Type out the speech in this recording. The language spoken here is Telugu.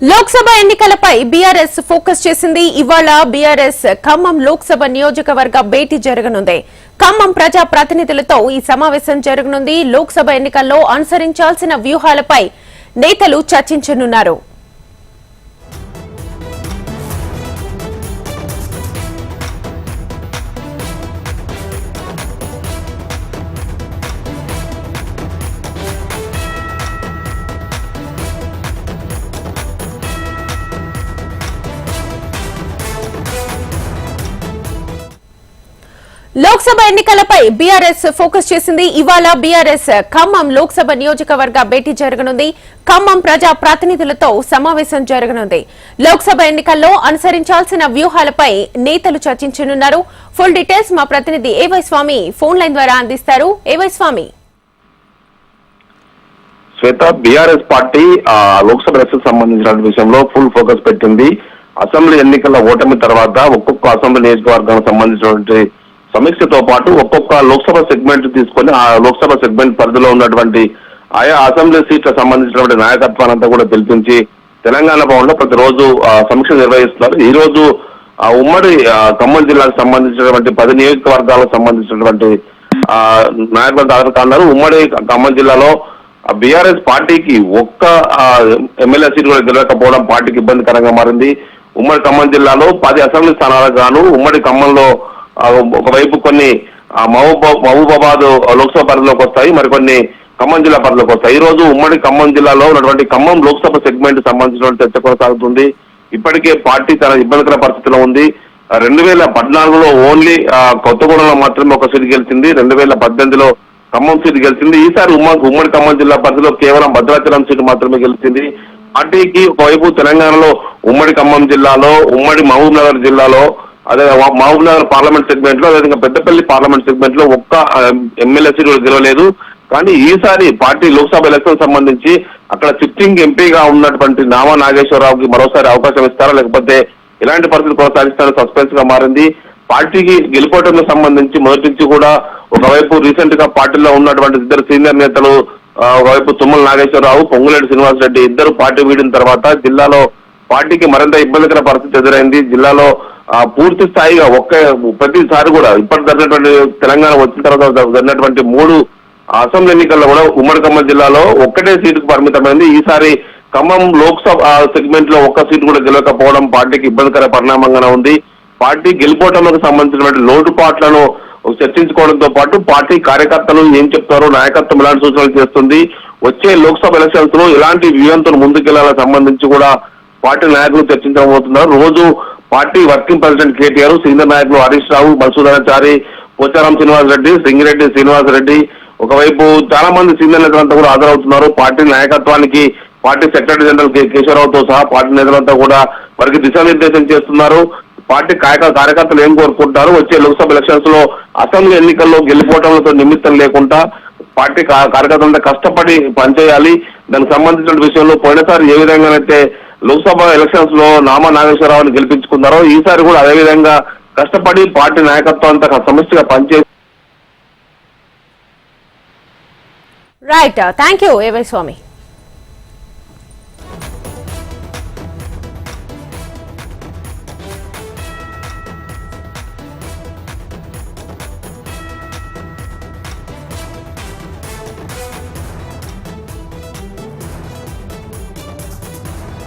లోక్సభ ఎన్నికలపై బీఆర్ఎస్ ఫోకస్ చేసింది. ఇవాళ బీఆర్ఎస్ ఖమ్మం లోక్సభ నియోజకవర్గ భేటీ జరగనుంది. ఖమ్మం ప్రజా ప్రతినిధులతో ఈ సమావేశం జరగనుంది. లోక్సభ ఎన్నికల్లో అనుసరించాల్సిన వ్యూహాలపై నేతలు చర్చించనున్నారు. లోక్సభ ఎన్నికలపై బీఆర్ఎస్ ఫోకస్ చేసింది. ఇవాళ బీఆర్ఎస్ ఖమ్మం లోక్సభ నియోజకవర్గ భేటీ జరగనుంది. ఖమ్మం ప్రజా ప్రతినిధులతో సమావేశం జరగనుంది. లోక్సభ ఎన్నికల్లో అనుసరించాల్సిన వ్యూహాలపై నేతలు చర్చించనున్నారు. ఫుల్ డీటెయిల్స్ మా ప్రతినిధి ఏవై స్వామి ఫోన్ లైన్ ద్వారా అందిస్తారు. ఏవై స్వామి? శ్వేత బీఆర్ఎస్ పార్టీ లోక్సభ సంబంధించిన విషయంలో ఫుల్ ఫోకస్ పెట్టింది. అసెంబ్లీ ఎన్నికల ఓటమి తర్వాత ఒక్కొక్క అసెంబ్లీ నియోజకవర్గానికి సంబంధించినటువంటి సమీక్షతో పాటు ఒక్కొక్క లోక్సభ సెగ్మెంట్ తీసుకొని ఆ లోక్సభ సెగ్మెంట్ పరిధిలో ఉన్నటువంటి ఆయా అసెంబ్లీ సీట్లకు సంబంధించినటువంటి నాయకత్వాన్ని అంతా కూడా పిలిపించి తెలంగాణ భవన్లో ప్రతిరోజు ఆ, సమీక్ష నిర్వహిస్తున్నారు. ఈ రోజు ఆ, ఉమ్మడి ఖమ్మం జిల్లాకు సంబంధించినటువంటి పది నియోజకవర్గాలకు సంబంధించినటువంటి ఆ, నాయకులు దాదాపు ఉమ్మడి ఖమ్మం జిల్లాలో బీఆర్ఎస్ పార్టీకి ఒక్క ఎమ్మెల్యే సీట్ కూడా గెలవకపోవడం పార్టీకి ఇబ్బందికరంగా మారింది. ఉమ్మడి ఖమ్మం జిల్లాలో పది అసెంబ్లీ స్థానాలకు గాను ఉమ్మడి ఖమ్మంలో ఒకవైపు కొన్ని మహబూబా- మహబూబాబాద్ లోక్సభ పరిధిలోకి వస్తాయి మరికొన్ని ఖమ్మం జిల్లా పరిధిలోకి వస్తాయి. ఈ రోజు ఉమ్మడి ఖమ్మం జిల్లాలో ఉన్నటువంటి ఖమ్మం లోక్సభ సెగ్మెంట్ సంబంధించిన చర్చ కొనసాగుతుంది. ఇప్పటికే పార్టీ తన ఇబ్బందికర పరిస్థితిలో ఉంది. రెండు వేల పద్నాలుగులో ఓన్లీ కొత్తగూడెంలో మాత్రమే ఒక సీటు గెలిచింది. రెండు వేల పద్దెనిమిదిలో ఖమ్మం సీటు గెలిచింది. ఈసారి ఉమ్మడి ఉమ్మడి ఖమ్మం జిల్లా పరిధిలో కేవలం భద్రాచలం సీటు మాత్రమే గెలిచింది. పార్టీకి ఒకవైపు తెలంగాణలో ఉమ్మడి ఖమ్మం జిల్లాలో ఉమ్మడి మహబూబ్ నగర్ జిల్లాలో అదే మహబూబ్ నగర్ పార్లమెంట్ సెగ్మెంట్లో అదేవిధంగా పెద్దపల్లి పార్లమెంట్ సెగ్మెంట్లో ఒక్క ఎమ్మెల్యే సీటు కూడా గెలవలేదు. కానీ ఈసారి పార్టీ లోక్సభ ఎలక్షన్ సంబంధించి అక్కడ సిట్టింగ్ ఎంపీగా ఉన్నటువంటి నామా నాగేశ్వరరావుకి మరోసారి అవకాశం ఇస్తారా? లేకపోతే ఎలాంటి పరిస్థితి కొనసాగిస్తారో సస్పెన్స్గా మారింది. పార్టీకి గెలుపోవటంకు సంబంధించి మొదటి నుంచి కూడా ఒకవైపు రీసెంట్గా పార్టీలో ఉన్నటువంటి ఇద్దరు సీనియర్ నేతలు ఒకవైపు తుమ్మల నాగేశ్వరరావు పొంగులేటి శ్రీనివాస్ రెడ్డి ఇద్దరు పార్టీ వీడిన తర్వాత జిల్లాలో పార్టీకి మరింత ఇబ్బందికర పరిస్థితి ఎదురైంది. జిల్లాలో పూర్తి స్థాయిగా ఒక్క ప్రతిసారి కూడా ఇప్పటి జరిగినటువంటి తెలంగాణ వచ్చిన తర్వాత జరిగినటువంటి మూడు అసెంబ్లీ ఎన్నికల్లో కూడా ఉమ్మడి ఖమ్మం జిల్లాలో ఒక్కటే సీటుకు పరిమితమైంది. ఈసారి ఖమ్మం లోక్సభ సెగ్మెంట్లో ఒక్క సీటు కూడా గెలవకపోవడం పార్టీకి ఇబ్బందికర పరిణామంగానే ఉంది. పార్టీ గెలుపోవటంకు సంబంధించినటువంటి లోటుపాట్లను చర్చించుకోవడంతో పాటు పార్టీ కార్యకర్తలు ఏం చెప్తారో నాయకత్వం ఎలాంటి సూచనలు చేస్తుంది వచ్చే లోక్సభ ఎలక్షన్స్లో ఎలాంటి వ్యూహంతో ముందుకెళ్ళాలని సంబంధించి కూడా పార్టీ నాయకులు చర్చించబోతున్నారు రోజు party working president KTR senior నాయకులు హరీష్ రావు మధుసూదనాచారి పోచారం శ్రీనివాస్ రెడ్డి సింగిరెడ్డి శ్రీనివాస్ రెడ్డి. ఒకవైపు చాలా మంది సీనియర్ నేతలంతా కూడా హాజరవుతున్నారు. పార్టీ నాయకత్వానికి పార్టీ సెక్రటరీ జనరల్ కె కేశవరావుతో సహా పార్టీ నేతలంతా కూడా వారికి దిశానిర్దేశం చేస్తున్నారు. పార్టీ కార్యక కార్యకర్తలు ఏం కోరుకుంటారు వచ్చే లోక్సభ ఎలక్షన్స్లో అసెంబ్లీ ఎన్నికల్లో గెలిపోవడంతో నిమిత్తం లేకుండా పార్టీ కార్యకర్తలంతా కష్టపడి పనిచేయాలి. దానికి సంబంధించిన విషయంలో పోయినసారి ఏ విధంగానైతే లోక్సభ ఎలక్షన్స్లో నామా నాగేశ్వరరావుని గెలిపించుకున్నారో ఈసారి కూడా అదే విధంగా కష్టపడి పార్టీ నాయకత్వం అంతా సమస్యగా పనిచేసి right thank you AY Swamy